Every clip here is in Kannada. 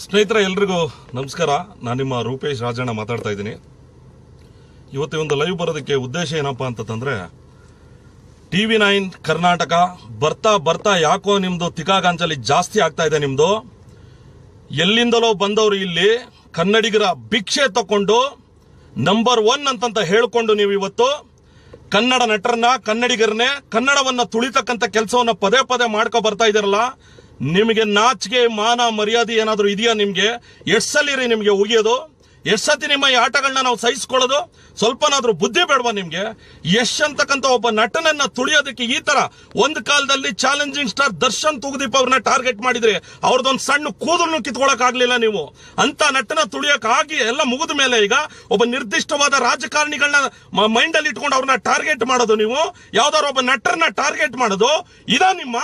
ಸ್ನೇಹಿತರೆ, ಎಲ್ರಿಗೂ ನಮಸ್ಕಾರ. ನಾನು ನಿಮ್ಮ ರೂಪೇಶ್ ರಾಜಣ್ಣ ಮಾತಾಡ್ತಾ ಇದ್ದೀನಿ. ಇವತ್ತು ಒಂದು ಲೈವ್ ಬರೋದಕ್ಕೆ ಉದ್ದೇಶ ಏನಪ್ಪ ಅಂತಂದ್ರೆ ಟಿ ವಿ ನೈನ್ ಕರ್ನಾಟಕ ಬರ್ತಾ ಬರ್ತಾ ಯಾಕೋ ನಿಮ್ದು ತಿಕಾಗಾಂಚಲಿ ಜಾಸ್ತಿ ಆಗ್ತಾ ಇದೆ ನಿಮ್ದು. ಎಲ್ಲಿಂದಲೋ ಬಂದವರು ಇಲ್ಲಿ ಕನ್ನಡಿಗರ ಭಿಕ್ಷೆ ತಕೊಂಡು ನಂಬರ್ ಒನ್ ಅಂತಂತ ಹೇಳ್ಕೊಂಡು ನೀವು ಇವತ್ತು ಕನ್ನಡ ನಟರನ್ನ, ಕನ್ನಡಿಗರನ್ನೇ ಕನ್ನಡವನ್ನ ತುಳಿತಕ್ಕಂಥ ಕೆಲಸವನ್ನ ಪದೇ ಪದೇ ಮಾಡ್ಕೊ ಬರ್ತಾ ಇದಾರಲ್ಲ. ನಿಮಗೆ ನಾಚಿಕೆ, ಮಾನ, ಮರ್ಯಾದೆ ಏನಾದರೂ ಇದೆಯಾ ನಿಮಗೆ? ಎಷ್ಟ್ ಸಲ ನಿಮ್ಗೆ ಉಗಿಯೋದು? ಎಷ್ಟ್ ಸತಿ ನಿಮ್ಮ ಈ ಆಟಗಳನ್ನ ನಾವು ಸಹಿಸ್ಕೊಳ್ಳೋದು? ಸ್ವಲ್ಪನಾದ್ರೂ ಬುದ್ಧಿ ಬೇಡವಾ ನಿಮಗೆ? ಯಶ್ ಅಂತಕ್ಕಂಥ ಒಬ್ಬ ನಟನನ್ನ ತುಳಿಯೋದಕ್ಕೆ ಈ ತರ ಒಂದು ಕಾಲದಲ್ಲಿ ಚಾಲೆಂಜಿಂಗ್ ಸ್ಟಾರ್ ದರ್ಶನ್ ತುಗುದೀಪ್ ಅವ್ರನ್ನ ಟಾರ್ಗೆಟ್ ಮಾಡಿದ್ರಿ ಅವ್ರದೊಂದ್ ಸಣ್ಣ ಕೂದಲು ಕಿತ್ಕೊಳಕ್ ಆಗ್ಲಿಲ್ಲ ನೀವು. ಅಂತ ನಟನ ತುಳಿಯಕ್ ಎಲ್ಲ ಮುಗಿದ ಮೇಲೆ ಈಗ ಒಬ್ಬ ನಿರ್ದಿಷ್ಟವಾದ ರಾಜಕಾರಣಿಗಳನ್ನ ಮೈಂಡ್ ಅಲ್ಲಿ ಇಟ್ಕೊಂಡು ಅವ್ರನ್ನ ಟಾರ್ಗೆಟ್ ಮಾಡೋದು ನೀವು. ಯಾವ್ದಾದ್ರು ಒಬ್ಬ ನಟರನ್ನ ಟಾರ್ಗೆಟ್ ಮಾಡೋದು. ಇದ ನಿಮ್ಮ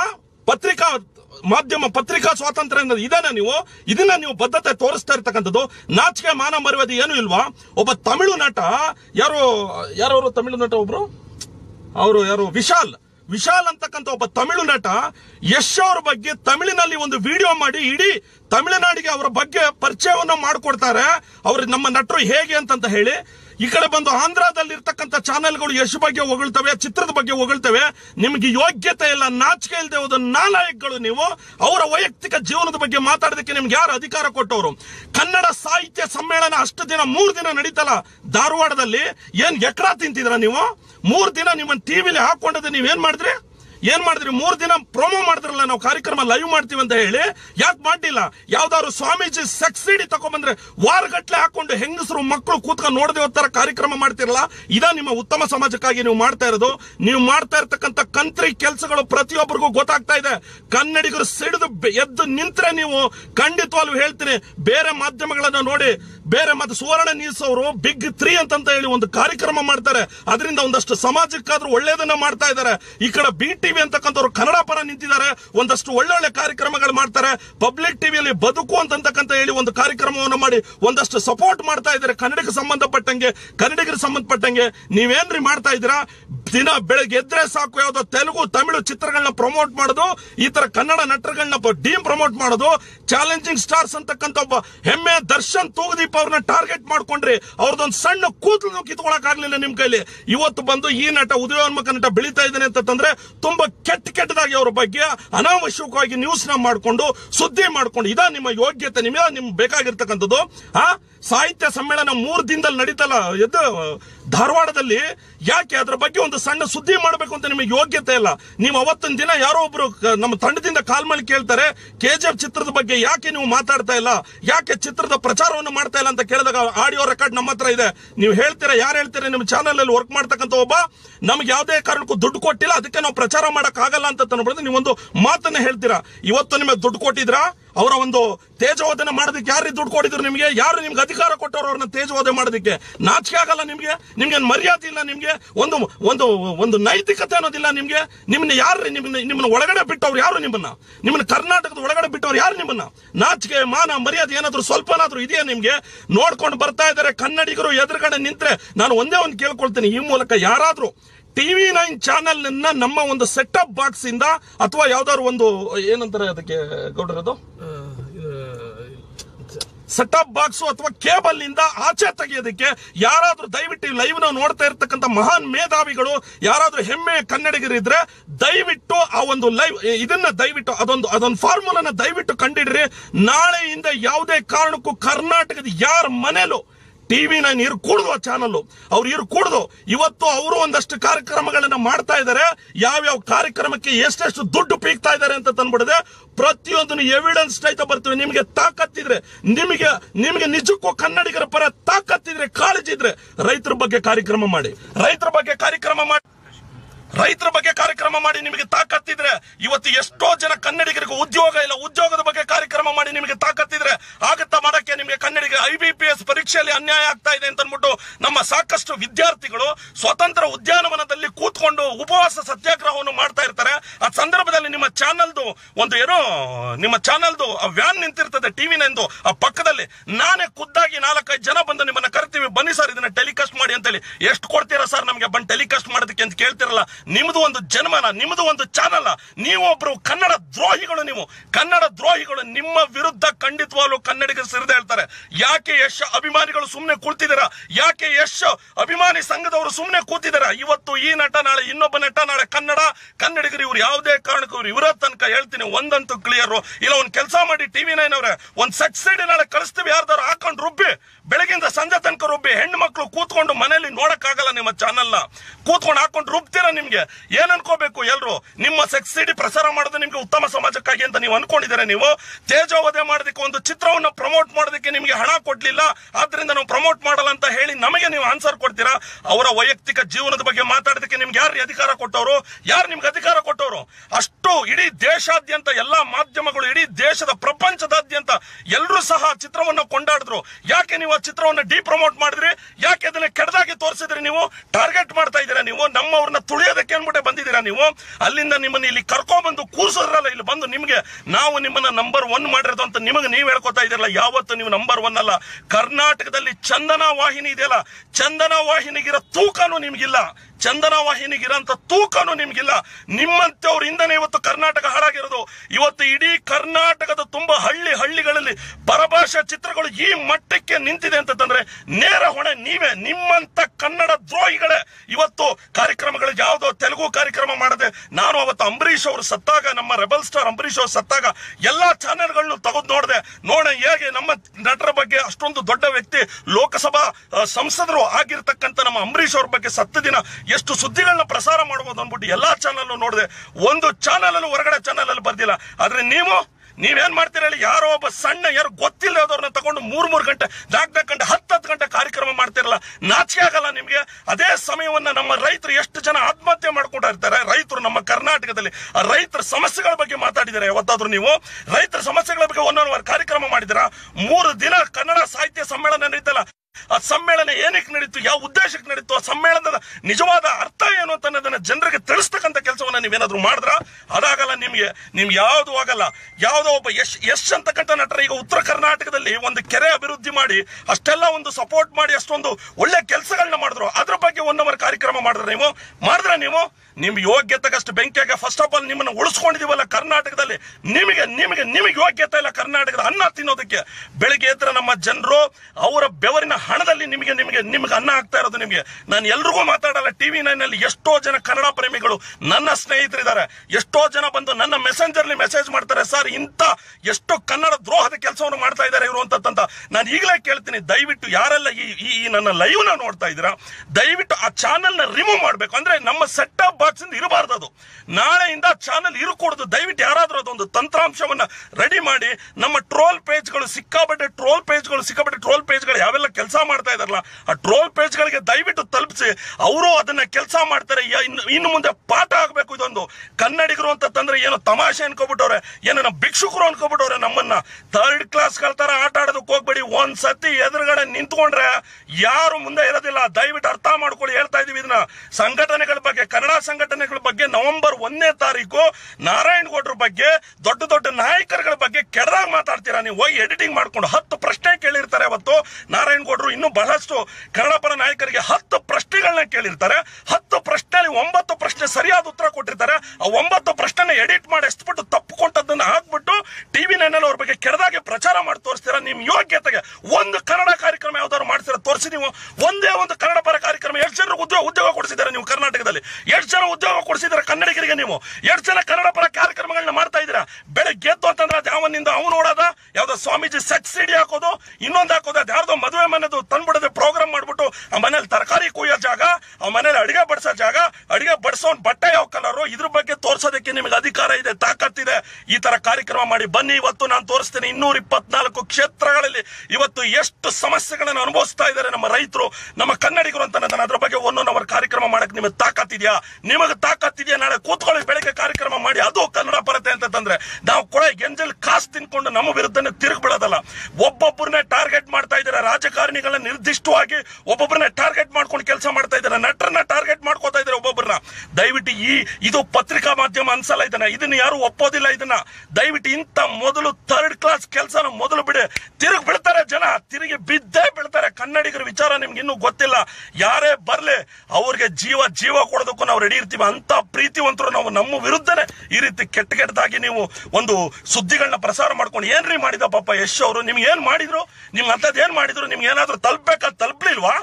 ಪತ್ರಿಕಾ ಮಾಧ್ಯಮ ಪತ್ರಿಕಾ ಸ್ವಾತಂತ್ರ್ಯ ಇದನ್ನ ನೀವು ಇದನ್ನ ನೀವು ಬದ್ಧತೆ ತೋರಿಸ್ತಾ ಇರ್ತಕ್ಕಂಥದ್ದು. ನಾಚಿಕೆ ಮಾನ ಮರ್ಯಾದೆ ಏನು ಇಲ್ವಾ? ಒಬ್ಬ ತಮಿಳು ನಟ, ಯಾರು, ಯಾರವರು ತಮಿಳು ನಟ ಒಬ್ರು? ಅವರು ಯಾರು? ವಿಶಾಲ್. ವಿಶಾಲ್ ಅಂತಕ್ಕಂಥ ಒಬ್ಬ ತಮಿಳು ನಟ ಯಶ್ ಅವ್ರ ಬಗ್ಗೆ ತಮಿಳಿನಲ್ಲಿ ಒಂದು ವಿಡಿಯೋ ಮಾಡಿ ಇಡೀ ತಮಿಳುನಾಡಿಗೆ ಅವರ ಬಗ್ಗೆ ಪರಿಚಯವನ್ನು ಮಾಡಿಕೊಡ್ತಾರೆ. ಅವ್ರ ನಮ್ಮ ನಟರು ಹೇಗೆ ಅಂತಂತ ಹೇಳಿ. ಈ ಕಡೆ ಬಂದು ಆಂಧ್ರದಲ್ಲಿ ಇರ್ತಕ್ಕಂಥ ಚಾನೆಲ್ಗಳು ಯಶ್ ಬಗ್ಗೆ ಹೊಗಳ್ತವೆ, ಚಿತ್ರದ ಬಗ್ಗೆ ಹೊಗಳ್ತವೆ. ನಿಮ್ಗೆ ಯೋಗ್ಯತೆ ಇಲ್ಲ, ನಾಚಿಕೆ ಇಲ್ಲದೆ ಹೋದ ನಾಲಾಯಕ್ಗಳು ನೀವು. ಅವರ ವೈಯಕ್ತಿಕ ಜೀವನದ ಬಗ್ಗೆ ಮಾತಾಡೋದಕ್ಕೆ ನಿಮ್ಗೆ ಯಾರು ಅಧಿಕಾರ ಕೊಟ್ಟವರು? ಕನ್ನಡ ಸಾಹಿತ್ಯ ಸಮ್ಮೇಳನ ಅಷ್ಟು ದಿನ ಮೂರು ದಿನ ನಡೀತಲ್ಲ ಧಾರವಾಡದಲ್ಲಿ? ಏನ್ ಎಕರ ತಿಂತಿದ್ರ ನೀವು? ಮೂರ್ ದಿನ ನಿಮ್ಮನ್ನ ಟಿವಿಲಿ ಹಾಕೊಂಡದ್ದು ನೀವೇನ್ ಮಾಡಿದ್ರಿ? ಏನ್ ಮಾಡಿದ್ರಿ? ಮೂರು ದಿನ ಪ್ರೊಮೋ ಮಾಡಿದ್ರಲ್ಲ, ನಾವು ಕಾರ್ಯಕ್ರಮ ಲೈವ್ ಮಾಡ್ತೀವಿ ಅಂತ ಹೇಳಿ. ಯಾಕೆ ಮಾಡಿಲ್ಲ ಯಾವ್ದಾದ್ರು ಸ್ವಾಮೀಜಿ ಸಕ್ಸಿಡಿ ತಗೊಂಡ್ಬಂದ್ರೆ ವಾರಗಟ್ಲೆ ಹಾಕೊಂಡು ಹೆಂಗಸರು ಮಕ್ಕಳು ಕೂತ್ಕೊಂಡು ನೋಡದೆ ತರ ಕಾರ್ಯಕ್ರಮ ಮಾಡ್ತಿರಲ್ಲ? ಇದ ನಿಮ್ಮ ಉತ್ತಮ ಸಮಾಜಕ್ಕಾಗಿ ನೀವು ಮಾಡ್ತಾ ಇರೋದು. ನೀವು ಮಾಡ್ತಾ ಇರ್ತಕ್ಕಂಥ ಕಂತ್ರಿ ಕೆಲಸಗಳು ಪ್ರತಿಯೊಬ್ಬರಿಗೂ ಗೊತ್ತಾಗ್ತಾ ಇದೆ. ಕನ್ನಡಿಗರು ಸಿಡಿದು ಎದ್ದು ನಿಂತ್ರೆ ನೀವು ಖಂಡಿತವಾಗ್ಲೂ ಹೇಳ್ತೀನಿ. ಬೇರೆ ಮಾಧ್ಯಮಗಳನ್ನ ನೋಡಿ ಬೇರೆ ಮತ್ತೆ ಸುವರ್ಣ ನ್ಯೂಸ್ ಅವರು ಬಿಗ್ ತ್ರೀ ಅಂತಂತ ಹೇಳಿ ಒಂದು ಕಾರ್ಯಕ್ರಮ ಮಾಡ್ತಾರೆ. ಅದರಿಂದ ಒಂದಷ್ಟು ಸಮಾಜಕ್ಕಾದ್ರೂ ಒಳ್ಳೇದನ್ನ ಮಾಡ್ತಾ ಇದ್ದಾರೆ. ಈ ಕಡೆ ಬಿ ಟಿವಿ ಅಂತಕ್ಕಂಥವ್ರು ಕನ್ನಡ ಪರ ನಿಂತಿದ್ದಾರೆ. ಒಂದಷ್ಟು ಒಳ್ಳೊಳ್ಳೆ ಕಾರ್ಯಕ್ರಮಗಳು ಮಾಡ್ತಾರೆ. ಪಬ್ಲಿಕ್ ಟಿವಿಯಲ್ಲಿ ಬದುಕು ಅಂತಂತಕ್ಕಂತ ಹೇಳಿ ಒಂದು ಕಾರ್ಯಕ್ರಮವನ್ನು ಮಾಡಿ ಒಂದಷ್ಟು ಸಪೋರ್ಟ್ ಮಾಡ್ತಾ ಇದ್ದಾರೆ. ಕನ್ನಡಕ್ಕೆ ಸಂಬಂಧಪಟ್ಟಂಗೆ, ಕನ್ನಡಿಗರಿಗೆ ಸಂಬಂಧಪಟ್ಟಂಗೆ. ನೀವೇನ್ರಿ ಮಾಡ್ತಾ ಇದ್ದೀರಾ? ದಿನ ಬೆಳಗ್ಗೆ ಎದ್ರೆ ಸಾಕು ಯಾವ್ದೋ ತೆಲುಗು, ತಮಿಳು ಚಿತ್ರಗಳನ್ನ ಪ್ರಮೋಟ್ ಮಾಡೋದು, ಈ ತರ ಕನ್ನಡ ನಟರುಗಳನ್ನ ಡೀಮ್ ಪ್ರಮೋಟ್ ಮಾಡೋದು ಚಾಲೆಂಜಿಂಗ್ ಸ್ಟಾರ್ಸ್ ಅಂತಕ್ಕಂಥ ಒಬ್ಬ ಹೆಮ್ಮೆ ದರ್ಶನ್ ತೂಗುದೀಪ್ ಅವ್ರನ್ನ ಟಾರ್ಗೆಟ್ ಮಾಡ್ಕೊಂಡ್ರಿ ಅವ್ರದೊಂದು ಸಣ್ಣ ಕೂದಲು ಕಿತ್ಕೊಳಕ್ ಆಗ್ಲಿಲ್ಲ ನಿಮ್ ಕೈಲಿ. ಇವತ್ತು ಬಂದು ಈ ನಟ, ಉದಯೋನ್ಮುಖ ನಟ ಬೆಳೀತಾ ಇದ್ದಾನೆ ಅಂತಂದ್ರೆ ತುಂಬಾ ಕೆಟ್ಟ ಕೆಟ್ಟದಾಗಿ ಅವ್ರ ಬಗ್ಗೆ ಅನಾವಶ್ಯಕವಾಗಿ ನ್ಯೂಸ್ನ ಮಾಡ್ಕೊಂಡು, ಸುದ್ದಿ ಮಾಡ್ಕೊಂಡು, ಇದ ನಿಮ್ಮ ಯೋಗ್ಯತೆ ನಿಮಗೆ ನಿಮ್ಗೆ ಬೇಕಾಗಿರ್ತಕ್ಕಂಥದ್ದು, ಆ? ಸಾಹಿತ್ಯ ಸಮ್ಮೇಳನ ಮೂರು ದಿನದಲ್ಲಿ ನಡೀತಲ್ಲ, ಎದ್ದು ಧಾರವಾಡದಲ್ಲಿ, ಯಾಕೆ ಅದ್ರ ಬಗ್ಗೆ ಒಂದು ಸಣ್ಣ ಸುದ್ದಿ ಮಾಡಬೇಕು ಅಂತ ನಿಮಗೆ ಯೋಗ್ಯತೆ ಇಲ್ಲ. ನೀವು ಅವತ್ತಿನ ದಿನ ಯಾರೋ ಒಬ್ರು ನಮ್ಮ ತಂಡದಿಂದ ಕಾಲ್ ಮಾಡಿ ಕೇಳ್ತಾರೆ, ಕೆಜಿಎಫ್ ಚಿತ್ರದ ಬಗ್ಗೆ ಯಾಕೆ ನೀವು ಮಾತಾಡ್ತಾ ಇಲ್ಲ, ಯಾಕೆ ಚಿತ್ರದ ಪ್ರಚಾರವನ್ನು ಮಾಡ್ತಾ ಇಲ್ಲ ಅಂತ ಕೇಳಿದಾಗ ಆಡಿಯೋ ರೆಕಾರ್ಡ್ ನಮ್ಮ ಹತ್ರ ಇದೆ. ನೀವು ಹೇಳ್ತೀರಾ, ಯಾರು ಹೇಳ್ತೀರಾ, ನಿಮ್ಮ ಚಾನಲ್ ಅಲ್ಲಿ ವರ್ಕ್ ಮಾಡ್ತಕ್ಕಂಥ ಒಬ್ಬ, ನಮ್ಗೆ ಯಾವುದೇ ಕಾರಣಕ್ಕೂ ದುಡ್ಡು ಕೊಟ್ಟಿಲ್ಲ, ಅದಕ್ಕೆ ನಾವು ಪ್ರಚಾರ ಮಾಡಕ್ ಆಗಲ್ಲ ಅಂತ ನೀವು ನೀವೊಂದು ಮಾತನ್ನ ಹೇಳ್ತೀರಾ. ಇವತ್ತು ನಿಮಗೆ ದುಡ್ಡು ಕೊಟ್ಟಿದ್ರಾ? ಅವರ ಒಂದು ತೇಜವಾದನ ಮಾಡೋದಕ್ಕೆ ಯಾರು ದುಡ್ಡು ಕೊಡಿದ್ರು ನಿಮಗೆ? ಯಾರು ನಿಮ್ಗೆ ಅಧಿಕಾರ ಕೊಟ್ಟವರು ಅವ್ರನ್ನ ತೇಜೋವಧೆ ಮಾಡೋದಕ್ಕೆ? ನಾಚಿಕೆ ಆಗಲ್ಲ ನಿಮಗೆ? ನಿಮ್ಗೆ ಮರ್ಯಾದೆ ಇಲ್ಲ ನಿಮಗೆ? ಒಂದು ಒಂದು ಒಂದು ನೈತಿಕತೆ ಅನ್ನೋದಿಲ್ಲ ನಿಮಗೆ? ನಿಮ್ಮನ್ನ ಯಾರು ನಿಮ್ಮನ್ನ ನಿಮ್ಮನ್ನ ಒಳಗಡೆ ಬಿಟ್ಟವ್ರು ಯಾರು ನಿಮ್ಮನ್ನ? ನಿಮ್ಮನ್ನ ಕರ್ನಾಟಕದ ಒಳಗಡೆ ಬಿಟ್ಟವ್ರು ಯಾರು ನಿಮ್ಮನ್ನ? ನಾಚಿಕೆ, ಮಾನ, ಮರ್ಯಾದೆ ಏನಾದರೂ ಸ್ವಲ್ಪನಾದ್ರೂ ಇದೆಯಾ ನಿಮಗೆ? ನೋಡ್ಕೊಂಡು ಬರ್ತಾ ಇದ್ದಾರೆ ಕನ್ನಡಿಗರು ಎದುರುಗಡೆ ನಿಂತ್ರೆ ನಾನು ಒಂದೇ ಒಂದು ಕೇಳ್ಕೊಳ್ತೀನಿ, ಈ ಮೂಲಕ ಯಾರಾದ್ರೂ ಟಿವಿ ನೈನ್ ಚಾನೆಲ್ ನಮ್ಮ ಒಂದು ಸೆಟಪ್ ಬಾಕ್ಸ್ ಇಂದ ಅಥವಾ ಯಾವ್ದಾದ್ರು ಒಂದು ಏನಂತಾರೆ ಅದಕ್ಕೆ ಗೌಡ್ರದು ಸೆಟಪ್ ಬಾಕ್ಸ್ ಅಥವಾ ಕೇಬಲ್ನಿಂದ ಆಚೆ ತೆಗೆಯೋದಕ್ಕೆ ಯಾರಾದ್ರೂ ದಯವಿಟ್ಟು ಲೈವ್ನ ನೋಡ್ತಾ ಇರ್ತಕ್ಕಂಥ ಮಹಾನ್ ಮೇಧಾವಿಗಳು ಯಾರಾದ್ರೂ ಹೆಮ್ಮೆ ಕನ್ನಡಿಗರಿದ್ರೆ ದಯವಿಟ್ಟು ಆ ಒಂದು ಲೈವ್ ಇದನ್ನ ದಯವಿಟ್ಟು ಅದೊಂದು ಅದೊಂದು ಫಾರ್ಮುಲಾನ ದಯವಿಟ್ಟು ಕಂಡಿಡ್ರಿ. ನಾಳೆಯಿಂದ ಯಾವುದೇ ಕಾರಣಕ್ಕೂ ಕರ್ನಾಟಕದ ಯಾರ ಮನೇಲೂ ಟಿವಿ ನೈನ್ ಇರು ಕೂಡುದು ಚಾನಲ್ ಅವ್ರು ಇರು ಕೂಡುದು ಇವತ್ತು ಅವರು ಒಂದಷ್ಟು ಕಾರ್ಯಕ್ರಮಗಳನ್ನ ಮಾಡ್ತಾ ಇದ್ದಾರೆ ಯಾವ್ಯಾವ ಕಾರ್ಯಕ್ರಮಕ್ಕೆ ಎಷ್ಟೆಷ್ಟು ದುಡ್ಡು ಪೀಕ್ತಾ ಇದ್ದಾರೆ ಅಂತ ತಂದ್ಬಿಡದೆ ಪ್ರತಿಯೊಂದನ್ನು ಎವಿಡೆನ್ಸ್ ಸಹಿತ ಬರ್ತೀವಿ. ನಿಮಗೆ ತಾಕತ್ತಿದ್ರೆ ನಿಮಗೆ ನಿಮಗೆ ನಿಜಕ್ಕೂ ಕನ್ನಡಿಗರ ಪರ ತಾಕತ್ತಿದ್ರೆ ಕಾಳಜಿ ಇದ್ರೆ ರೈತರ ಬಗ್ಗೆ ಕಾರ್ಯಕ್ರಮ ಮಾಡಿ. ರೈತರ ಬಗ್ಗೆ ಕಾರ್ಯಕ್ರಮ ಮಾಡಿ. ರೈತರ ಬಗ್ಗೆ ಕಾರ್ಯಕ್ರಮ ಮಾಡಿ ನಿಮಗೆ ತಾಕತ್ತಿದ್ರೆ ಇವತ್ತು ಎಷ್ಟೋ ಜನ ಕನ್ನಡಿಗರಿಗೆ ಉದ್ಯೋಗ ಇಲ್ಲ, ಉದ್ಯೋಗದ ಬಗ್ಗೆ ಕಾರ್ಯಕ್ರಮ ಮಾಡಿ ನಿಮಗೆ ತಾಕತ್ತಿದ್ರೆ ಆಗತ್ತಾ ಮಾಡಕ್ಕೆ ನಿಮಗೆ ಕನ್ನಡಿಗರ ಐಬಿಪಿಎಸ್ ಪರೀಕ್ಷೆಯಲ್ಲಿ ಅನ್ಯಾಯ ಆಗ್ತಾ ಇದೆ ಅಂತ ಅಂದ್ಬಿಟ್ಟು ನಮ್ಮ ಸಾಕಷ್ಟು ವಿದ್ಯಾರ್ಥಿಗಳು ಸ್ವತಂತ್ರ ಉದ್ಯಾನವನದಲ್ಲಿ ಕೂತ್ಕೊಂಡು ಉಪವಾಸ ಸತ್ಯಾಗ್ರಹವನ್ನು ಮಾಡ್ತಾ ಇರ್ತಾರೆ. ಆ ಸಂದರ್ಭದಲ್ಲಿ ನಿಮ್ಮ ಚಾನಲ್ದು ಒಂದು ಏನೋ, ನಿಮ್ಮ ಚಾನಲ್ದು ವ್ಯಾನ್ ನಿಂತಿರ್ತದೆ ಟಿವಿ ನಂದು ಆ ಪಕ್ಕದಲ್ಲಿ ನಾನೇ ಖುದ್ದಾಗಿ ನಾಲ್ಕೈದು ಜನ ಬಂದು ನಿಮ್ಮನ್ನ ಕರಿತೀವಿ. ಬನ್ನಿ ಸರ್, ಇದನ್ನ ಟೆಲಿಕಾಸ್ಟ್ ಅಂತೇಳಿ, ಎಷ್ಟು ಕೊಡ್ತೀರಾ ಸರ್ ನಮಗೆ ಬಂದು ಟೆಲಿಕಾಸ್ಟ್ ಮಾಡೋದಕ್ಕೆ? ಅಂತ ಕೇಳ್ತಿರಲ್ಲ. ನಿಮ್ದು ಒಂದು ಜನ್ಮನ, ನಿಮ್ದು ಒಂದು ಚಾನಲ್ ನೀವು ಒಬ್ರು ಕನ್ನಡ ದ್ರೋಹಿಗಳು ನೀವು. ಕನ್ನಡ ದ್ರೋಹಿಗಳು ನಿಮ್ಮ ವಿರುದ್ಧ ಖಂಡಿತವಾಗ್ಲೂ ಕನ್ನಡಿಗರು ಸಿರಿದ ಹೇಳ್ತಾರೆ. ಯಾಕೆ ಯಶ್ ಅಭಿಮಾನಿಗಳು ಸುಮ್ಮನೆ ಕೂಳ್ತಿದ್ದೀರಾ ಯಾಕೆ ಯಶ್ ಅಭಿಮಾನಿ ಸಂಘದವರು ಸುಮ್ಮನೆ ಕೂತಿದ್ದೀರಾ? ಇವತ್ತು ಈ ನಟ ನಾಳೆ, ಇನ್ನೊಬ್ಬ ನಟ ನಾಳೆ ಕನ್ನಡ, ಕನ್ನಡಿಗರು ಇವ್ರು ಯಾವುದೇ ಕಾರಣಕ್ಕೂ ಇವ್ರು ತನಕ ಹೇಳ್ತೀನಿ, ಒಂದಂತೂ ಕ್ಲಿಯರ್ ಇಲ್ಲ, ಒಂದು ಕೆಲಸ ಮಾಡಿ ಟಿವಿ ನೈನ್ ಅವರೇ, ಒಂದು ಸಬ್ಸಿಡಿ ನಾಳೆ ಕಳಿಸ್ತೀವಿ, ಯಾರ್ದಾರು ಹಾಕೊಂಡು ರುಬ್ಬಿ, ಬೆಳಗಿಂದ ಸಂಜೆ ತನಕ ರುಬ್ಬಿ, ಹೆಣ್ಣು ಮಕ್ಕಳು ಕೂತ್ಕೊಂಡು ಮನೇಲಿ ನೋಡಕ್ಕಾಗಲ್ಲ ನಿಮ್ಮ ಚಾನಲ್ನ ಕೂತ್ಕೊಂಡು ಹಾಕೊಂಡು ರುಬ್ತೀರಾ ನಿಮ್ಗೆ? ಏನ್ ಅನ್ಕೋಬೇಕು ಎಲ್ರು? ನಿಮ್ಮ ಸಬ್ಸಿಡಿ ಪ್ರಸಾರ ಮಾಡೋದು ನಿಮ್ಗೆ ಉತ್ತಮ ಸಮಾಜಕ್ಕಾಗಿ ಅಂತ ನೀವು ಅನ್ಕೊಂಡಿದ್ದೀರಾ ನೀವು? ತೇಜೋವಧೆ ಮಾಡೋದಕ್ಕೆ ಒಂದು ಚಿತ್ರವನ್ನ ಪ್ರಮೋಟ್ ಮಾಡೋದಕ್ಕೆ ನಿಮ್ಗೆ ಹಣ ಕೊಡ್ಲಿಲ್ಲ. ಆದ್ರಿಂದ ನಾವು ಪ್ರಮೋಟ್ ಮಾಡಲ್ಲ ಅಂತ ಹೇಳಿ ನಮಗೆ ನೀವು ಆನ್ಸರ್ ಕೊಡ್ತೀರಾ? ಅವರ ವೈಯಕ್ತಿಕ ಜೀವನದ ಬಗ್ಗೆ ಮಾತಾಡೋದಕ್ಕೆ ನಿಮ್ಗೆ ಯಾರು ಅಧಿಕಾರ ಕೊಟ್ಟವರು? ಯಾರು ನಿಮ್ಗೆ ಅಧಿಕಾರ ಕೊಟ್ಟವರು? ಅಷ್ಟು ಇಡೀ ದೇಶಾದ್ಯಂತ ಎಲ್ಲಾ ಮಾಧ್ಯಮಗಳು, ಇಡೀ ದೇಶದ ಪ್ರಪಂಚದಾದ್ಯಂತ ಎಲ್ಲರೂ ಸಹ ಚಿತ್ರವನ್ನು ಕೊಂಡಾಡಿದ್ರು. ಯಾಕೆ ನೀವು ಆ ಚಿತ್ರವನ್ನ ಡಿ ಪ್ರಮೋಟ್ ಮಾಡಿದ್ರಿ? ಯಾಕೆ ಅದನ್ನ ಕೆಡದಾಗಿ ತೋರಿಸಿದ್ರೆ ನೀವು ಟಾರ್ಗೆಟ್ ಮಾಡ್ತಾ ಇದ್ದೀರಾ ನೀವು? ನಮ್ಮವ್ರನ್ನ ತುಳಿಯೋದಕ್ಕೆ ಅನ್ಬಿಟ್ಟೆ ಬಂದಿದ್ದೀರಾ ನೀವು? ಅಲ್ಲಿಂದ ನಿಮ್ಮನ್ನ ಇಲ್ಲಿ ಕರ್ಕೊಂಡ್ಬಂದು ಕೂರ್ಸೋದ್ರಲ್ಲ ಇಲ್ಲಿ ಬಂದು ನಿಮ್ಗೆ ನಾವು ನಿಮ್ಮನ್ನ ನಂಬರ್ ಒನ್ ಮಾಡಿರೋದು ಅಂತ ನಿಮಗೆ ನೀವು ಹೇಳ್ಕೊತಾ ಇದ್ದೀರಲ್ಲ, ಯಾವತ್ತು ನೀವು ನಂಬರ್ ಒನ್ ಅಲ್ಲ. ಕರ್ನಾಟಕದಲ್ಲಿ ಚಂದನ ವಾಹಿನಿ ಇದೆಯಲ್ಲ, ಚಂದನ ವಾಹಿನಿಗಿರೋ ತೂಕನೂ ನಿಮ್ಗಿಲ್ಲ. ಚಂದನ ವಾಹಿನಿಗಿರೋಂಥ ತೂಕನೂ ನಿಮ್ಗಿಲ್ಲ. ನಿಮ್ಮಂತವ್ರಿಂದನೇ ಇವತ್ತು ಕರ್ನಾಟಕ ಹಾಳಾಗಿರೋದು. ಇವತ್ತು ಇಡೀ ಕರ್ನಾಟಕದ ತುಂಬಾ ಹಳ್ಳಿ ಹಳ್ಳಿಗಳಲ್ಲಿ ಪರಭಾಷಾ ಚಿತ್ರಗಳು ಈ ಮಟ್ಟಕ್ಕೆ ನಿಂತಿದೆ ಅಂತಂದ್ರೆ ನೇರ ಹೊಣೆ ನೀವೇ. ನಿಮ್ಮಂತ ಕನ್ನಡ ದ್ರೋಹಿಗಳೇ. ಇವತ್ತು ಕಾರ್ಯಕ್ರಮಗಳು ಯಾವುದೋ ತೆಲುಗು ಕಾರ್ಯಕ್ರಮ ಮಾಡದೆ ನಾನು ಅವತ್ತು ಅಂಬರೀಷ್ ಅವರು ಸತ್ತಾಗ, ನಮ್ಮ ರೆಬಲ್ ಸ್ಟಾರ್ ಅಂಬರೀಷ್ ಅವರು ಸತ್ತಾಗ ಎಲ್ಲಾ ಚಾನೆಲ್ಗಳನ್ನು ತೆಗೆದು ನೋಡಿದೆ. ನೋಡ, ಹೇಗೆ ನಮ್ಮ ನಟರ ಬಗ್ಗೆ ಅಷ್ಟೊಂದು ದೊಡ್ಡ ವ್ಯಕ್ತಿ ಲೋಕಸಭಾ ಸಂಸದರು ಆಗಿರ್ತಕ್ಕಂಥ ನಮ್ಮ ಅಂಬರೀಷ್ ಅವ್ರ ಬಗ್ಗೆ ಸತ್ತ ದಿನ ಎಷ್ಟು ಸುದ್ದಿಗಳನ್ನ ಪ್ರಸಾರ ಮಾಡಬಹುದು ಅಂದ್ಬಿಟ್ಟು ಎಲ್ಲಾ ಚಾನಲ್ ನೋಡಿದೆ, ಒಂದು ಚಾನಲ್ ಅಲ್ಲಿ ಹೊರಗಡೆ ಚಾನಲ್ ಅಲ್ಲಿ ಬರ್ದಿಲ್ಲ. ಆದ್ರೆ ನೀವು, ನೀವೇನ್ ಮಾಡ್ತೀರ ಹೇಳಿ, ಯಾರೋ ಒಬ್ಬ ಸಣ್ಣ ಯಾರು ಗೊತ್ತಿಲ್ಲದವ್ರನ್ನ ತಗೊಂಡು ಮೂರ್ ಮೂರ್ ಗಂಟೆ ನಾಲ್ಕು ನಾಲ್ಕು ಗಂಟೆ, ಹತ್ತು ಹತ್ತು ಗಂಟೆ ಕಾರ್ಯಕ್ರಮ ಮಾಡ್ತಿರಲ್ಲ, ನಾಚಿಕೆ ಆಗಲ್ಲ ನಿಮ್ಗೆ? ಅದೇ ಸಮಯವನ್ನ ನಮ್ಮ ರೈತರು ಎಷ್ಟು ಜನ ಆತ್ಮಹತ್ಯೆ ಮಾಡ್ಕೊಂಡಿರ್ತಾರೆ, ರೈತರು ನಮ್ಮ ಕರ್ನಾಟಕದಲ್ಲಿ, ಆ ರೈತರ ಸಮಸ್ಯೆಗಳ ಬಗ್ಗೆ ಮಾತಾಡಿದ್ದಾರೆ ಯಾವತ್ತಾದ್ರೂ ನೀವು? ರೈತರ ಸಮಸ್ಯೆಗಳ ಬಗ್ಗೆ ಒಂದೊಂದು ಕಾರ್ಯಕ್ರಮ ಮಾಡಿದಿರಾ? ಮೂರು ದಿನ ಕನ್ನಡ ಸಾಹಿತ್ಯ ಸಮ್ಮೇಳನ ನಡೀತಲ್ಲ ಆ ಸಮ್ಮೇಳನ ಏನಕ್ಕೆ ನಡೀತು, ಯಾವ ಉದ್ದೇಶಕ್ಕೆ ನಡೀತು, ಆ ಸಮ್ಮೇಳನದ ನಿಜವಾದ ಅರ್ಥ ಏನು ಅಂತ ಅನ್ನೋದನ್ನ ಜನರಿಗೆ ತಿಳಿಸ್ತಕ್ಕಂಥ ಕೆಲಸವನ್ನ ನೀವೇನಾದ್ರೂ ಮಾಡಿದ್ರ? ಅದಾಗಲ್ಲ ನಿಮ್ಗೆ ನಿಮ್ಗೆ ಯಾವುದು ಆಗಲ್ಲ. ಯಾವ್ದೋ ಒಬ್ಬ ಯಶ್ ಯಶ್ ಅಂತಕ್ಕಂಥ ನಟರ, ಈಗ ಉತ್ತರ ಕರ್ನಾಟಕದಲ್ಲಿ ಒಂದು ಕೆರೆ ಅಭಿವೃದ್ಧಿ ಮಾಡಿ, ಅಷ್ಟೆಲ್ಲ ಒಂದು ಸಪೋರ್ಟ್ ಮಾಡಿ, ಅಷ್ಟೊಂದು ಒಳ್ಳೆ ಕೆಲಸಗಳನ್ನ ಮಾಡಿದ್ರು. ಅದ್ರ ಬಗ್ಗೆ ಒನ್ ಅವರ್ ಕಾರ್ಯಕ್ರಮ ಮಾಡಿದ್ರೆ ನೀವು? ಮಾಡಿದ್ರೆ ನೀವು? ನಿಮ್ ಯೋಗ್ಯತೆಗಷ್ಟು ಬೆಂಕಿಯಾಗ ಫಸ್ಟ್ ಆಫ್ ಆಲ್ ನಿಮ್ಮನ್ನ ಉಳಿಸ್ಕೊಂಡಿದೀವಲ್ಲ ಕರ್ನಾಟಕದಲ್ಲಿ. ನಿಮಗೆ ನಿಮಗೆ ನಿಮಗೆ ಯೋಗ್ಯತೆ ಇಲ್ಲ ಕರ್ನಾಟಕದ ಅನ್ನ ತಿನ್ನೋದಕ್ಕೆ. ಬೆಳಿಗ್ಗೆ ಎದ್ರ ನಮ್ಮ ಜನರು ಅವರ ಬೆವರಿನ ಹಣದಲ್ಲಿ ನಿಮಗೆ ನಿಮಗೆ ನಿಮ್ಗೆ ಅನ್ನ ಆಗ್ತಾ ಇರೋದು ನಿಮಗೆ. ನಾನು ಎಲ್ರಿಗೂ ಮಾತಾಡಲ್ಲ ಟಿವಿ ನೈನಲ್ಲಿ ಎಷ್ಟೋ ಜನ ಕನ್ನಡ ಪ್ರೇಮಿಗಳು ನನ್ನ ಸ್ನೇಹಿತರಿದ್ದಾರೆ. ಎಷ್ಟೋ ಜನ ಬಂದು ನನ್ನ ಮೆಸೆಂಜರ್ಲಿ ಮೆಸೇಜ್ ಮಾಡ್ತಾರೆ, ಸರ್, ಇಂಥ ಎಷ್ಟು ಕನ್ನಡ ದ್ರೋಹದ ಕೆಲಸವನ್ನು ಮಾಡ್ತಾ ಇದ್ದಾರೆ ಇವರು ಅಂತ ನಾನು ಈಗಲೇ ಕೇಳ್ತೀನಿ, ದಯವಿಟ್ಟು ಯಾರೆಲ್ಲ ಈ ಈ ನನ್ನ ಲೈವ್ನ ನೋಡ್ತಾ ಇದ್ದೀರಾ, ದಯವಿಟ್ಟು ಆ ಚಾನಲ್ನ ರಿಮೂವ್ ಮಾಡಬೇಕು. ಅಂದ್ರೆ ನಮ್ಮ ಸೆಟ್ ಆಫ್ ಬಾಕ್ಸ್ ಇರಬಾರ್ದು ಅದು. ನಾಳೆಯಿಂದ ಚಾನಲ್ ಇರಕೂಡದು. ದಯವಿಟ್ಟು ಯಾರಾದ್ರೂ ಅದೊಂದು ತಂತ್ರಾಂಶವನ್ನ ರೆಡಿ ಮಾಡಿ, ನಮ್ಮ ಟ್ರೋಲ್ ಪೇಜ್ಗಳು ಸಿಕ್ಕಾಬಟ್ಟೆ ಟ್ರೋಲ್ ಪೇಜ್ಗಳು ಸಿಕ್ಕಾಬಟ್ಟೆ ಟ್ರೋಲ್ ಪೇಜ್ಗಳು ಯಾವೆಲ್ಲ ಕೆಲಸ ಮಾಡ್ತಾ ಇದಾರಲ್ಲ, ಆ ಟ್ರೋಲ್ ಪೇಜ್ಗಳಿಗೆ ದಯವಿಟ್ಟು ತಲುಪಿಸಿ. ಅವರು ಅದನ್ನ ಕೆಲಸ ಮಾಡ್ತಾರೆ. ಇನ್ನು- ಮುಂದೆ ಪಾಠ ಆಗ್ಬೇಕು ಇದೊಂದು. ಕನ್ನಡಿಗರು ಅಂತ ತಂದ್ರೆ ಏನೋ ತಮಾಷೆ ಅನ್ಕೋಬಿಟ್ಟವ್ರೆ. ಏನೋ ಭಿಕ್ಷುಕರು ಅನ್ಕೋಬಿಟ್ಟವ್ರೆ ನಮ್ಮನ್ನ. ಥರ್ಡ್ ಕ್ಲಾಸ್ ತರ ಆಟ ಆಡೋದಕ್ಕೆ ಹೋಗ್ಬೇಡಿ ಒಂದ್ ಸತಿ ಎದುರುಗಡೆ ನಿಂತ್ಕೊಂಡ್ರೆ ಯಾರು ಮುಂದೆ ಇರೋದಿಲ್ಲ. ದಯವಿಟ್ಟು ಅರ್ಥ ಮಾಡ್ಕೊಳ್ಳಿ, ಹೇಳ್ತಾ ಇದೀವಿ ಇದನ್ನ. ಸಂಘಟನೆಗಳ ಬಗ್ಗೆ, ಕನ್ನಡ ಸಂಘಟನೆಗಳ ಬಗ್ಗೆ ನವೆಂಬರ್ ಒಂದನೇ ತಾರೀಕು ನಾರಾಯಣ ಗೌಡ್ರ ಬಗ್ಗೆ ದೊಡ್ಡ ದೊಡ್ಡ ನಾಯಕರುಗಳ ಬಗ್ಗೆ ಕೆಡದಾಗ ಮಾತಾಡ್ತೀರಾ ನೀವು? ಹೋಗಿ ಎಡಿಟಿಂಗ್ ಮಾಡ್ಕೊಂಡು ಹತ್ತು ಪ್ರಶ್ನೆ ಕೇಳಿರ್ತಾರೆ ಅವತ್ತು. ನಾರಾಯಣ ಗೌಡ್ರು ಇನ್ನೂ ಬಹಳಷ್ಟು ಕನ್ನಡ ಪರ ನಾಯಕರಿಗೆ ಹತ್ತು ಪ್ರಶ್ನೆಗಳನ್ನ ಕೇಳಿರ್ತಾರೆ. ಹತ್ತು ಪ್ರಶ್ನೆಯಲ್ಲಿ ಒಂಬತ್ತು ಪ್ರಶ್ನೆ ಸರಿಯಾದ ಉತ್ತರ ಕೊಟ್ಟಿರ್ತಾರೆ. ಆ ಒಂಬತ್ತು ಪ್ರಶ್ನೆ ಎಡಿಟ್ ಮಾಡಿ ಎಸ್ಬಿಟ್ಟು ತಪ್ಪು ಹಾಕ್ಬಿಟ್ಟು ಟಿವಿ ನೈನಲ್ಲಿ ಅವ್ರ ಬಗ್ಗೆ ಕೆಡದಾಗೆ ಪ್ರಚಾರ ಮಾಡಿ ತೋರಿಸ್ತೀರಾ? ನಿಮ್ ಯೋಗ್ಯತೆಗೆ ಒಂದು ಕನ್ನಡ ಕಾರ್ಯಕ್ರಮ ನೀವು ಒಂದೇ ಒಂದು ಕನ್ನಡ ಪರ ಕಾರ್ಯಕ್ರಮ, ಎಷ್ಟು ಜನರು ಉದ್ಯೋಗ ಉದ್ಯೋಗ ಕೊಡಿಸಿದ್ದಾರೆ ನೀವು ಕರ್ನಾಟಕದಲ್ಲಿ? ಎಷ್ಟು ಜನ ಉದ್ಯೋಗ ಕೊಡಿಸಿದ್ದಾರೆ ಕನ್ನಡಿಗರಿಗೆ ನೀವು? ಎಷ್ಟು ಜನ ಕನ್ನಡ ಪರ ಕಾರ್ಯಕ್ರಮಗಳನ್ನ ಮಾಡ್ತಾ ಇದ್ದೀರಾ? ಬೆಳಗ್ಗೆ ಎದ್ದು ಅಂತಂದ್ರೆ ಯಾವನಿಂದ ಅವನು ನೋಡೋದ ಯಾವ್ದೋ ಸ್ವಾಮೀಜಿ ಸಬ್ಸಿಡಿ ಹಾಕೋದು, ಇನ್ನೊಂದು ಹಾಕೋದು, ಅದು ಯಾರ್ದೋ ಮದುವೆ ಮನೆದು ತಂದ್ಬಿಡದೆ ಪ್ರೋಗ್ರಾಮ್ ಮಾಡ್ಬಿಟ್ಟು ಆ ಮನೇಲಿ ತರಕಾರಿ ಕೊಯ್ಯೋ ಜಾಗ, ಆ ಮನೇಲಿ ಅಡಿಗೆ ಬಡಿಸೋ ಜಾಗ, ಅಡಿಗೆ ಬಡಿಸೋನ್ ಬಟ್ಟೆ ಯಾವ ಕಲರು ಇದ್ರ ಬಗ್ಗೆ ತೋರ್ಸೋದಕ್ಕೆ ನಿಮಗೆ ಅಧಿಕಾರ ಇದೆ ತಾಕತ್ತಿದೆ ಈ ತರ ಕಾರ್ಯಕ್ರಮ ಮಾಡಿ ಬನ್ನಿ, ಇವತ್ತು ನಾನು ತೋರಿಸ್ತೇನೆ ಇನ್ನೂರ ಇಪ್ಪತ್ನಾಲ್ಕು ಕ್ಷೇತ್ರಗಳಲ್ಲಿ. ಇವತ್ತು ಎಷ್ಟು ಸಮಸ್ಯೆಗಳನ್ನು ಅನುಭವಿಸ್ತಾ ಇದ್ದಾರೆ ನಮ್ಮ ರೈತರು, ನಮ್ಮ ಕನ್ನಡಿಗರು ಅಂತ ನಾನು ಅದ್ರ ಬಗ್ಗೆ ಒಂದೊಂದು ಅವರ ಕಾರ್ಯಕ್ರಮ ಮಾಡಕ್ ನಿಮಗೆ ತಾಕತ್ತಿದ್ಯಾ ನಿಮಗೆ ತಾಕತ್ತಿದ್ಯಾ ನಾಳೆ ಕೂತ್ಕೊಳ್ಳಿ, ಬೆಳಗ್ಗೆ ಕಾರ್ಯಕ್ರಮ ಮಾಡಿ, ಅದು ಕನ್ನಡ ಪರತೆ ಅಂತ ತಂದ್ರೆ. ನಾವು ಕೊಳೆ ಗೆಂಜಲ್ ಕಾಸು ತಿನ್ಕೊಂಡು ನಮ್ಮ ವಿರುದ್ಧನೇ ತಿರುಗಿ ಬೀಳೋದಲ್ಲ. ಒಬ್ಬೊಬ್ಬರನ್ನೇ ಟಾರ್ಗೆಟ್ ಮಾಡ್ತಾ ಇದ್ದಾರೆ. ರಾಜಕಾರಣಿಗಳನ್ನ ನಿರ್ದಿಷ್ಟವಾಗಿ ಒಬ್ಬೊಬ್ಬರನ್ನ ಟಾರ್ಗೆಟ್ ಮಾಡ್ಕೊಂಡು ಕೆಲಸ ಮಾಡ್ತಾ ಇದ್ದಾರೆ. ನಟರನ್ನ ಟಾರ್ಗೆಟ್ ಮಾಡ್ಕೋತಾ ದಯವಿಟ್ಟು ಈ, ಇದು ಪತ್ರಿಕಾ ಮಾಧ್ಯಮ ಅನ್ಸಲ್ಲ ಇದನ್ನ. ಇದನ್ನ ಯಾರು ಒಪ್ಪೋದಿಲ್ಲ ಇದನ್ನ. ದಯವಿಟ್ಟು ಇಂಥ ಮೊದಲು ಥರ್ಡ್ ಕ್ಲಾಸ್ ಕೆಲಸನ ಮೊದಲು ಬಿಡಿ. ತಿರುಗಿ ಬಿಡ್ತಾರೆ ಜನ. ತಿರುಗಿ ಬಿದ್ದೇ ಬಿಡ್ತಾರೆ ಕನ್ನಡಿಗರ ವಿಚಾರ ನಿಮ್ಗೆ ಇನ್ನೂ ಗೊತ್ತಿಲ್ಲ. ಯಾರೇ ಬರ್ಲಿ, ಅವ್ರಿಗೆ ಜೀವ ಜೀವ ಕೊಡೋದಕ್ಕೂ ನಾವು ರೆಡಿ ಇರ್ತೀವಿ. ಅಂತ ಪ್ರೀತಿವಂತರು ನಾವು ನಮ್ಮ ವಿರುದ್ಧನೇ ಈ ರೀತಿ ಕೆಟ್ಟ ಕೆಟ್ಟದಾಗಿ ನೀವು ಒಂದು ಸುದ್ದಿಗಳನ್ನ ಪ್ರಸಾರ ಮಾಡ್ಕೊಂಡು ಏನ್ರಿ ಮಾಡಿದ ಪಾಪ ಯಶ್ ಅವರು? ನಿಮ್ಗೆ ಏನ್ ಮಾಡಿದ್ರು? ನಿಮ್ಗೆ ಅಂಥದ್ದು ಏನ್ ಮಾಡಿದ್ರು? ನಿಮ್ಗೆ ಏನಾದರೂ ತಲುಪಬೇಕಾದ ತಲುಪ್ಲಿಲ್ವಾ?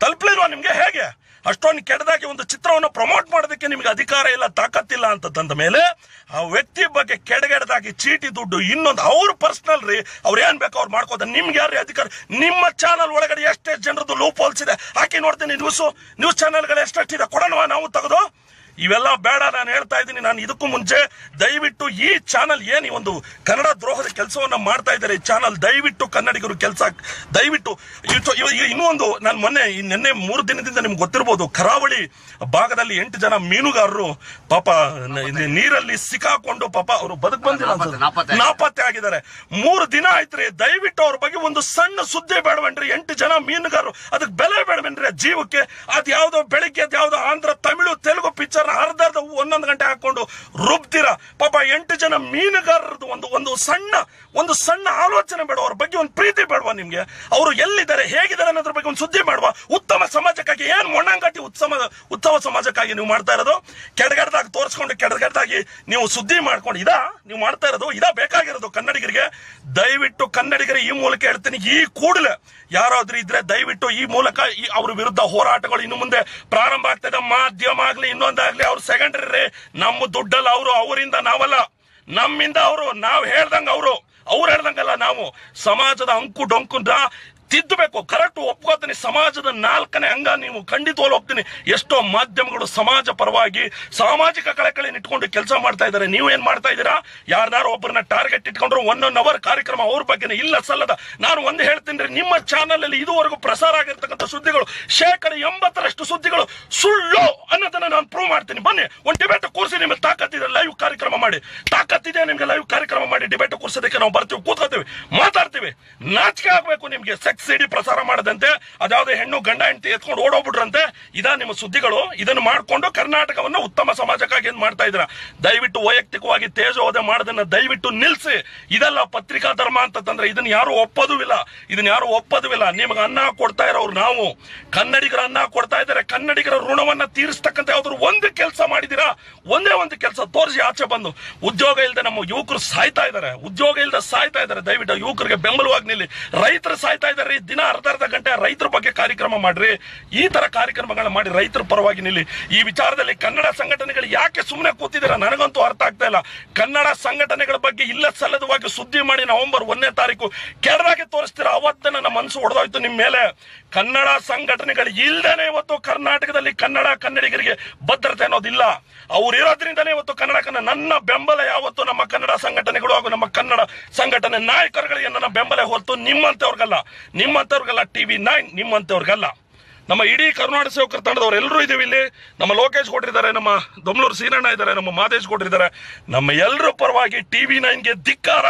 ತಲುಪ್ಲಿಲ್ವಾ ನಿಮ್ಗೆ? ಹೇಗೆ? ಅಷ್ಟೊಂದು ಕೆಡದಾಗಿ ಒಂದು ಚಿತ್ರವನ್ನು ಪ್ರಮೋಟ್ ಮಾಡೋದಕ್ಕೆ ನಿಮಗೆ ಅಧಿಕಾರ ಇಲ್ಲ, ತಾಕತ್ತಿಲ್ಲ ಅಂತಂದ ಮೇಲೆ ಆ ವ್ಯಕ್ತಿ ಬಗ್ಗೆ ಕೆಡಗೆಡದಾಗಿ ಚೀಟಿ ದುಡ್ಡು ಇನ್ನೊಂದು ಅವ್ರ ಪರ್ಸನಲ್ ರೀ. ಅವ್ರು ಏನ್ ಬೇಕು ಅವ್ರು ಮಾಡ್ಕೋದ ನಿಮ್ಗೆ ಯಾರು ಅಧಿಕಾರ? ನಿಮ್ಮ ಚಾನಲ್ ಒಳಗಡೆ ಎಷ್ಟೇ ಜನರದ್ದು ಲೂಪ್ ಹೋಲ್ಸಿದೆ ಹಾಕಿ ನೋಡ್ತೀನಿ ನ್ಯೂಸ್ ನ್ಯೂಸ್ ಚಾನಲ್ಗಳು ಎಷ್ಟೆಷ್ಟಿದೆ ಕೊಡೋಣ ನಾವು ತೆಗೆದು? ಇವೆಲ್ಲ ಬೇಡ ನಾನು ಹೇಳ್ತಾ ಇದ್ದೀನಿ ನಾನು ಇದಕ್ಕೂ ಮುಂಚೆ ದಯವಿಟ್ಟು ಈ ಚಾನಲ್ ಏನು ಈ ಒಂದು ಕನ್ನಡ ದ್ರೋಹದ ಕೆಲಸವನ್ನ ಮಾಡ್ತಾ ಇದ್ದಾರೆ ಈ ಚಾನಲ್ ದಯವಿಟ್ಟು ಕನ್ನಡಿಗರು ಕೆಲಸ ದಯವಿಟ್ಟು ಇನ್ನೂ ಒಂದು ನಾನು ಮೊನ್ನೆ ಈ ನಿನ್ನೆ ಮೂರು ದಿನದಿಂದ ನಿಮ್ಗೆ ಗೊತ್ತಿರ್ಬೋದು ಕರಾವಳಿ ಭಾಗದಲ್ಲಿ ಎಂಟು ಜನ ಮೀನುಗಾರರು ಪಾಪ ನೀರಲ್ಲಿ ಸಿಕ್ಕಾಕೊಂಡು ಪಾಪ ಅವರು ಬದುಕು ಬಂದಿಲ್ಲ. ನಾಪತ್ತೆ. ಆಗಿದ್ದಾರೆ ಮೂರು ದಿನ ಆಯ್ತ್ರಿ ದಯವಿಟ್ಟು ಅವ್ರ ಬಗ್ಗೆ ಒಂದು ಸಣ್ಣ ಸುದ್ದಿ ಬೇಡವೇನ್ರಿ ಎಂಟು ಜನ ಮೀನುಗಾರರು ಅದಕ್ಕೆ ಬೆಲೆ ಬೇಡವೇನ್ರಿ ಜೀವಕ್ಕೆ ಅದ್ಯಾವುದೋ ಬೆಳಿಗ್ಗೆ ಅದ್ಯಾವುದೋ ಆಂಧ್ರ ತಮಿಳು ತೆಲುಗು ಪಿಕ್ಚರ್ ಅರ್ಧ ಅರ್ಧ ಒಂದೊಂದು ಗಂಟೆ ಹಾಕೊಂಡು ರುಬ್ತೀರಾ? ಪಾಪ ಎಂಟು ಜನ ಮೀನುಗಾರರದು ಒಂದು ಒಂದು ಸಣ್ಣ ಒಂದು ಸಣ್ಣ ಆಲೋಚನೆ ಬೇಡ ಅವ್ರ ಬಗ್ಗೆ ಒಂದು ಪ್ರೀತಿ ಬೇಡವಾ ನಿಮ್ಗೆ. ಅವರು ಎಲ್ಲಿದ್ದಾರೆ, ಹೇಗಿದ್ದಾರೆ ಅನ್ನೋದ್ರ ಬಗ್ಗೆ ಒಂದು ಸುದ್ದಿ ಮಾಡುವ. ಉತ್ತಮ ಸಮಾಜಕ್ಕಾಗಿ ಏನ್ ಮೊಣ್ಣಂಗಟ್ಟಿ ಉತ್ಸವ ಉತ್ಸವ ಸಮಾಜಕ್ಕಾಗಿ ನೀವು ಮಾಡ್ತಾ ಇರೋದು? ಕೆಡಗಡ್ದಾಗಿ ತೋರಿಸ್ಕೊಂಡು, ಕೆಡಗಡ್ದಾಗಿ ನೀವು ಸುದ್ದಿ ಮಾಡ್ಕೊಂಡು, ಇದಾ? ನೀವು ಮಾಡ್ತಾ ಇರೋದು? ಇದಾ ಬೇಕಾಗಿರೋದು ಕನ್ನಡಿಗರಿಗೆ? ದಯವಿಟ್ಟು ಕನ್ನಡಿಗರಿಗೆ ಈ ಮೂಲಕ ಹೇಳ್ತೀನಿ, ಈ ಕೂಡಲೇ. ಯಾರಾದ್ರೂ ಇದ್ರೆ ದಯವಿಟ್ಟು ಈ ಮೂಲಕ ಅವ್ರ ವಿರುದ್ಧ ಹೋರಾಟಗಳು ಇನ್ನು ಮುಂದೆ ಪ್ರಾರಂಭ ಆಗ್ತದೆ ಮಾಧ್ಯಮ ಆಗ್ಲಿ, ಇನ್ನೊಂದಾಗ್ಲಿ. ಅವ್ರು ಸೆಕೆಂಡರಿ. ನಮ್ಮ ದುಡ್ಡಲ್ಲ ಅವರು, ಅವರಿಂದ ನಾವಲ್ಲ. ನಮ್ಮಿಂದ ಅವರು, ನಾವು ಹೇಳ್ದಂಗ ಅವರು. ಅವ್ರು ಹೇಳ್ದಂಗಲ್ಲ ನಾವು. ಸಮಾಜದ ಅಂಕು ಡೊಂಕುನ ತಿದ್ದಬೇಕು, ಕರೆಕ್ಟ್ ಒಪ್ಕೋತೀನಿ, ಸಮಾಜದ ನಾಲ್ಕನೇ ಅಂಗ ನೀವು ಖಂಡಿತವಾಗಿ ಹೋಗ್ತೀನಿ ಎಷ್ಟೋ ಮಾಧ್ಯಮಗಳು ಸಮಾಜ ಪರವಾಗಿ ಸಾಮಾಜಿಕ ಕಳಕಳಿ ಇಟ್ಕೊಂಡು ಕೆಲಸ ಮಾಡ್ತಾ ಇದ್ದಾರೆ. ನೀವು ಏನ್ ಮಾಡ್ತಾ ಇದ್ದೀರಾ? ಯಾರ್ದಾರು ಒಬ್ಬರನ್ನ ಟಾರ್ಗೆಟ್ ಇಟ್ಕೊಂಡ್ರು ಒನ್ ಒನ್ ಅವರ್ ಕಾರ್ಯಕ್ರಮ ಅವ್ರ ಬಗ್ಗೆ ಇಲ್ಲ ಸಲ್ಲದ. ನಾನು ಒಂದು ಹೇಳ್ತೀನಿ ನಿಮ್ಮ ಚಾನಲ್ ಅಲ್ಲಿ ಇದುವರೆಗೂ ಪ್ರಸಾರ ಆಗಿರ್ತಕ್ಕಂಥ ಸುದ್ದಿಗಳು, ಶೇಕಡ ಎಂಬತ್ತರಷ್ಟು ಸುದ್ದಿಗಳು ಸುಳ್ಳು ಅನ್ನೋದನ್ನ ನಾನು ಪ್ರೂವ್ ಮಾಡ್ತೀನಿ. ಬನ್ನಿ, ಒಂದು ಡಿಬೇಟ್ ಕೂರಿಸಿ ನಿಮಗೆ ತಾಕತ್ತಿದೆ ಲೈವ್ ಕಾರ್ಯಕ್ರಮ ಮಾಡಿ. ತಾಕತ್ತಿದೆ ನಿಮ್ಗೆ ಲೈವ್ ಕಾರ್ಯಕ್ರಮ ಮಾಡಿ ಡಿಬೇಟ್ ಕೂರ್ಸೋದಕ್ಕೆ ನಾವು ಬರ್ತೀವಿ, ಕೂತ್ಕೋತೀವಿ, ಮಾತಾಡ್ತೀವಿ. ನಾಚಿಕೆ ಆಗ್ಬೇಕು ನಿಮ್ಗೆ ಸೆಕ್ಸ್ ಸಿಡಿ ಪ್ರಸಾರ ಮಾಡದಂತೆ, ಅದ್ಯಾವುದೇ ಹೆಣ್ಣು ಗಂಡ ಹೆಂಡತಿ ಎತ್ಕೊಂಡು ಓಡೋಗ್ಬಿಟ್ರಂತೆ, ಇದಾ ನಿಮ್ಮ ಸುದ್ದಿಗಳು. ಇದನ್ನು ಮಾಡ್ಕೊಂಡು ಕರ್ನಾಟಕವನ್ನು ಉತ್ತಮ ಸಮಾಜಕ್ಕಾಗಿ ಏನ್ ಮಾಡ್ತಾ ಇದ್ದೀರಾ? ದಯವಿಟ್ಟು ವೈಯಕ್ತಿಕವಾಗಿ ತೇಜೋದೆ ಮಾಡೋದನ್ನ ದಯವಿಟ್ಟು ನಿಲ್ಸಿ. ಇದೆಲ್ಲ ಪತ್ರಿಕಾ ಧರ್ಮ ಅಂತಂದ್ರೆ ಇದನ್ನ ಯಾರು ಒಪ್ಪೋದು ಇಲ್ಲ ಇದನ್ನ ಯಾರು ಒಪ್ಪೋದು ಇಲ್ಲ ನಿಮಗೆ ಅನ್ನ ಕೊಡ್ತಾ ಇರೋರು ನಾವು. ಕನ್ನಡಿಗರ ಅನ್ನ ಕೊಡ್ತಾ ಇದ್ದಾರೆ. ಕನ್ನಡಿಗರ ಋಣವನ್ನ ತೀರಿಸ್ತಕ್ಕಂಥ ಯಾವ್ದಾದ್ರು ಒಂದು ಕೆಲಸ ಮಾಡಿದಿರಾ ಒಂದೇ ಒಂದು ಕೆಲಸ ತೋರಿಸಿ ಆಚೆ ಬಂದು. ಉದ್ಯೋಗ ಇಲ್ಲದೆ ನಮ್ಮ ಯುವಕರು ಸಾಯ್ತಾ ಇದ್ದಾರೆ. ಉದ್ಯೋಗ ಇಲ್ಲದೆ ಸಾಯ್ತಾ ಇದ್ದಾರೆ. ದಯವಿಟ್ಟು ಯುವಕರಿಗೆ ಬೆಂಬಲವಾಗಿ ನಿಲ್ಲಿ. ರೈತರು ಸಾಯ್ತಾ ಇದ್ದಾರೆ. ದಿನ, ಅರ್ಧ ಅರ್ಧ ಗಂಟೆ ರೈತರ ಬಗ್ಗೆ ಕಾರ್ಯಕ್ರಮ ಮಾಡ್ರಿ. ಈ ತರ ಕಾರ್ಯಕ್ರಮಗಳನ್ನ ಮಾಡಿ ರೈತರ ಪರವಾಗಿ ನಿಲ್ಲಿ. ಈ ವಿಚಾರದಲ್ಲಿ ಕನ್ನಡ ಸಂಘಟನೆಗಳು ಯಾಕೆ ಸುಮ್ಮನೆ ಕೂತಿದ್ದೀರಾ? ನನಗಂತೂ ಅರ್ಥ ಆಗ್ತಾ ಇಲ್ಲ. ಕನ್ನಡ ಸಂಘಟನೆಗಳ ಬಗ್ಗೆ ಇಲ್ಲ ಸಲ್ಲದವಾಗಿ ಸುದ್ದಿ ಮಾಡಿ ನವೆಂಬರ್ ಒಂದನೇ ತಾರೀಕು ಕೆಳದಾಗೆ ತೋರಿಸ್ತೀರಾ? ಅವತ್ತೇ ನನ್ನ ಮನಸ್ಸು ಹೊಡೆದೋಯ್ತು ನಿಮ್ಮ ಮೇಲೆ. ಕನ್ನಡ ಸಂಘಟನೆಗಳು ಇಲ್ಲದೇ ಇವತ್ತು ಕರ್ನಾಟಕದಲ್ಲಿ ಕನ್ನಡ ಕನ್ನಡಿಗರಿಗೆ ಭದ್ರತೆ ಅನ್ನೋದಿಲ್ಲ. ಅವ್ರು ಇರೋದ್ರಿಂದನೇ ಇವತ್ತು ಕನ್ನಡ ಕನ್ನಡ ನನ್ನ ಬೆಂಬಲ ಯಾವತ್ತು ನಮ್ಮ ಕನ್ನಡ ಸಂಘಟನೆಗಳು ಹಾಗೂ ನಮ್ಮ ಕನ್ನಡ ಸಂಘಟನೆ ನಾಯಕರುಗಳಿಗೆ ನನ್ನ ಬೆಂಬಲ ಹೊತ್ತು ನಿಮ್ಮಂತವ್ರಿಗಲ್ಲ. ನಿಮ್ಮಂತವ್ರಿಗಲ್ಲ ಟಿವಿ ನೈನ್, ನಿಮ್ಮಂತವ್ರಿಗಲ್ಲ. ನಮ್ಮ ಇಡೀ ಕರ್ನಾಟಕ ಸೇವಕರ ತಂಡದವ್ರು ಎಲ್ಲರೂ ಇದೀವಿ ಇಲ್ಲಿ. ನಮ್ಮ ಲೋಕೇಶ್ ಕೊಟ್ಟಿದ್ದಾರೆ, ನಮ್ಮ ದೊಮ್ಲೂರು ಸೀನಣ್ಣ ಇದ್ದಾರೆ, ನಮ್ಮ ಮಾದೇಶ್ ಕೊಟ್ಟಿದ್ದಾರೆ. ನಮ್ಮ ಎಲ್ಲರ ಪರವಾಗಿ ಟಿ ವಿ ನೈನ್ಗೆ ಧಿಕ್ಕಾರ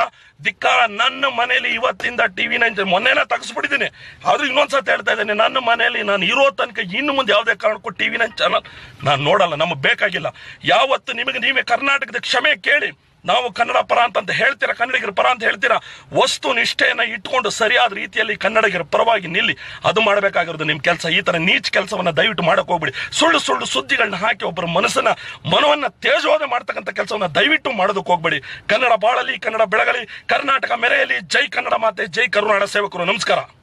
ಧಿಕ್ಕಾರ ನನ್ನ ಮನೆಯಲ್ಲಿ ಇವತ್ತಿಂದ ಟಿ ವಿ ನೈನ್ ಮೊನ್ನೆನ ತಗಿಸ್ಬಿಟ್ಟಿದ್ದೀನಿ. ಆದ್ರೂ ಇನ್ನೊಂದ್ಸತಿ ಹೇಳ್ತಾ ಇದ್ದೇನೆ, ನನ್ನ ಮನೆಯಲ್ಲಿ ನಾನು ಇರೋ ತನಕ ಇನ್ನು ಮುಂದೆ ಯಾವುದೇ ಕಾರಣಕ್ಕೂ ಟಿ ವಿ ನೈನ್ ಚಾನಲ್ ನಾನು ನೋಡಲ್ಲ, ನಮಗೆ ಬೇಕಾಗಿಲ್ಲ. ಯಾವತ್ತು ನಿಮಗೆ ನೀವೇ ಕರ್ನಾಟಕದ ಕ್ಷಮೆ ಕೇಳಿ ನಾವು ಕನ್ನಡ ಪರ ಅಂತ ಹೇಳ್ತೀರಾ, ಕನ್ನಡಿಗರ ಪರ ಅಂತ ಹೇಳ್ತೀರಾ? ವಸ್ತು ನಿಷ್ಠೆಯನ್ನು ಇಟ್ಕೊಂಡು ಸರಿಯಾದ ರೀತಿಯಲ್ಲಿ ಕನ್ನಡಿಗರ ಪರವಾಗಿ ನಿಲ್ಲಿ, ಅದು ಮಾಡಬೇಕಾಗಿರೋದು ನಿಮ್ಮ ಕೆಲಸ. ಈ ಥರ ನೀಚ್ ಕೆಲಸವನ್ನು ದಯವಿಟ್ಟು ಮಾಡೋಕೆ ಹೋಗ್ಬಿಡಿ. ಸುಳ್ಳು ಸುಳ್ಳು ಸುದ್ದಿಗಳನ್ನ ಹಾಕಿ ಒಬ್ಬರ ಮನಸ್ಸನ್ನು, ಮನವನ್ನು ತೇಜೋದೆ ಮಾಡ್ತಕ್ಕಂಥ ಕೆಲಸವನ್ನು ದಯವಿಟ್ಟು ಮಾಡೋದಕ್ಕೆ ಹೋಗ್ಬೇಡಿ. ಕನ್ನಡ ಬಾಳಲಿ, ಕನ್ನಡ ಬೆಳಗಲಿ, ಕರ್ನಾಟಕ ಮೆರೆಯಲಿ. ಜೈ ಕನ್ನಡ ಮಾತೆ, ಜೈ ಕರುನಾಡ ಸೇವಕರು. ನಮಸ್ಕಾರ.